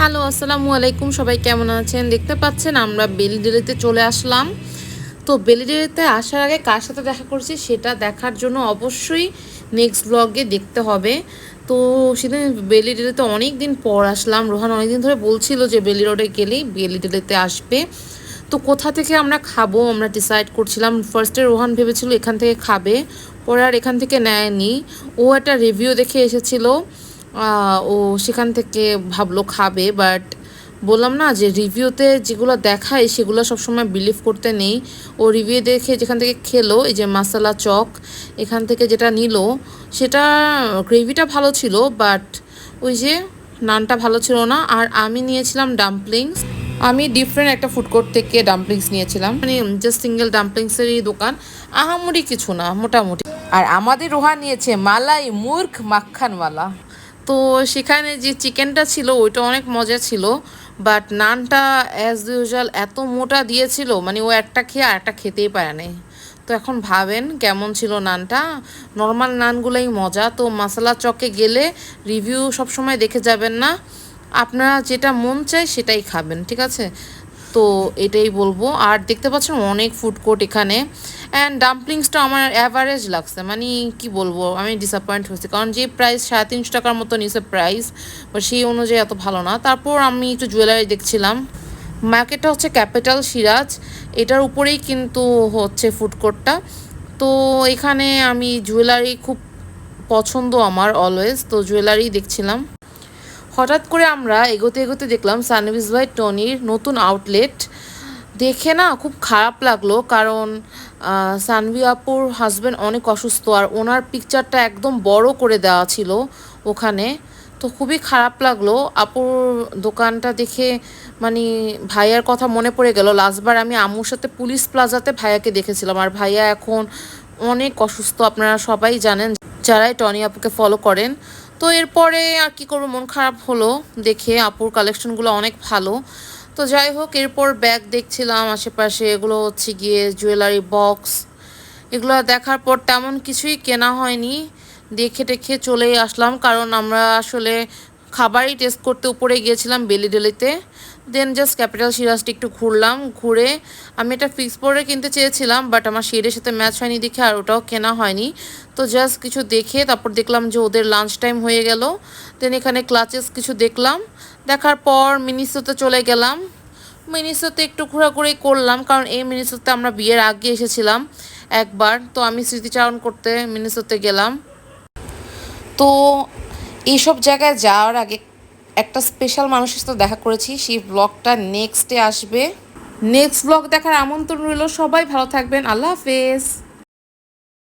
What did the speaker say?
Hello, আসসালামু আলাইকুম। সবাই কেমন আছেন? দেখতে পাচ্ছেন আমরা বেলিডেলিতে চলে আসলাম। তো বেলিডেলিতে আসার আগে কার সাথে দেখা করছি সেটা দেখার জন্য অবশ্যই নেক্সট ব্লগে দেখতে হবে। তো সেদিন বেলিডেলিতে অনেক দিন পর আসলাম। রোহান অনেকদিন ধরে বলছিল যে বেলি রোডে গেলেই বেলিডেলিতে আসবে। তো কোথা থেকে আমরা খাব? আমরা ডিসাইড করছিলাম ফার্স্টে রোহান ভেবেছিল এখান থেকে খাবে। পরে আর এখান থেকে নেয়নি। ও একটা রিভিউ দেখে এসেছিল। ও সেখান থেকে ভাবলো খাবে বাট বললাম না যে রিভিউতে যেগুলো দেখায় সেগুলো সবসময় বিলিভ করতে নেই। ও রিভিউ দেখে যেখান থেকে খেলো, এই যে মাসালা চক, এখান থেকে যেটা নিল, সেটা গ্রেভিটা ভালো ছিল বাট ওই যে নানটা ভালো ছিল না। আর আমি নিয়েছিলাম ডাম্পলিংস আমি ডিফারেন্ট একটা ফুড কোর্ট থেকে ডাম্পলিংস নিয়েছিলাম। মানে জাস্ট সিঙ্গেল ডাম্পলিংসেরই দোকান, আহামরি কিছু না, মোটামুটি। আর আমাদের রোহা নিয়েছে মালাই মূর্খ মাখানওয়ালা। তো সেখানে যে চিকেনটা ছিল, ওইটা অনেক মজা ছিল বাট নানটা অ্যাজ ইউজুয়াল এত মোটা দিয়েছিল মানে ও একটা খেয়ে আর একটা খেতেই পারে নাই। তো এখন ভাবেন কেমন ছিল নানটা। নর্মাল নানগুলোই মজা, তো মশলা চকে গেলে রিভিউ সবসময় দেখে যাবেন না। আপনারা যেটা মন চায় সেটাই খাবেন, ঠিক আছে? তো এটাই বলব। আর দেখতে পাচ্ছেন অনেক ফুড কোর্ট এখানে। অ্যান্ড ডাম্পলিংসটা আমার অ্যাভারেজ লাগছে। মানে কি বলব, আমি ডিসঅ্যাপয়েন্ট হয়েছি। কারণ যে প্রাইস সাড়ে তিনশো টাকার মতো নিছে প্রাইস বা সেই অনুযায়ী এত ভালো না। তারপর আমি একটু জুয়েলারি দেখছিলাম। মার্কেটটা হচ্ছে ক্যাপিটাল সিরাজ। এটার উপরেই কিন্তু হচ্ছে ফুড কোর্টটা তো এখানে আমি জুয়েলারি খুব পছন্দ আমার অলওয়েজ তো জুয়েলারি দেখছিলাম। হঠাৎ করে আমরা এগোতে এগোতে দেখলাম সানভিজ ভাই, টনির নতুন আউটলেট দেখে না খুব খারাপ লাগল কারণ সানভি আপুর হাজব্যান্ড অনেক অসুস্থ আর ওনার পিকচারটা একদম বড় করে দেওয়া ছিল ওখানে। তো খুবই খারাপ লাগল। আপুর দোকানটা দেখে মানে ভাইয়ার কথা মনে পড়ে গেল। লাস্টবার আমি আম্মুর সাথে পুলিশ প্লাজাতে ভাইয়াকে দেখেছিলাম আর ভাইয়া এখন অনেক অসুস্থ। আপনারা সবাই জানেন যারাই টনি আপুকে ফলো করেন তো এরপরে আর কি করব? মন খারাপ হলো দেখে আপুর কালেকশনগুলো অনেক ভালো। তো যাই হোক, এরপর ব্যাগ দেখছিলাম, আশেপাশে এগুলো হচ্ছে গিয়ে জুয়েলারি বক্স এগুলো দেখার পর তেমন কিছুই কেনা হয়নি। দেখে টেখে চলেই আসলাম, কারণ আমরা আসলে খাবারই টেস্ট করতে উপরে গিয়েছিলাম বেলি ডেলিতে দেন জাস্ট ক্যাপিটাল সিরাজটি একটু ঘুরলাম, ঘুরে আমি এটা ফিক্স পরে কিনতে চেয়েছিলাম বাট আমার শেডের সাথে ম্যাচ হয়নি দেখে আর ওটাও কেনা হয়নি। তো জাস্ট কিছু দেখে তারপর দেখলাম যে ওদের লাঞ্চ টাইম হয়ে গেল। দেন এখানে ক্লাচেস কিছু দেখলাম। দেখার পর মিনিসোতে চলে গেলাম। মিনিসোতে একটু ঘোরাঘুরি করলাম, কারণ এই মিনিসোতে আমরা বিয়ের আগে এসেছিলাম একবার। তো আমি স্মৃতিচারণ করতে মিনিসোতে গেলাম। তো এইসব জায়গায় যাওয়ার আগে একটা স্পেশাল মানুষের সাথে দেখা করেছি। সেই ব্লগটা নেক্সটে আসবে। নেক্সট ব্লগ দেখার আমন্ত্রণ রইল সবাই, ভালো থাকবেন, আল্লাহ হাফেজ।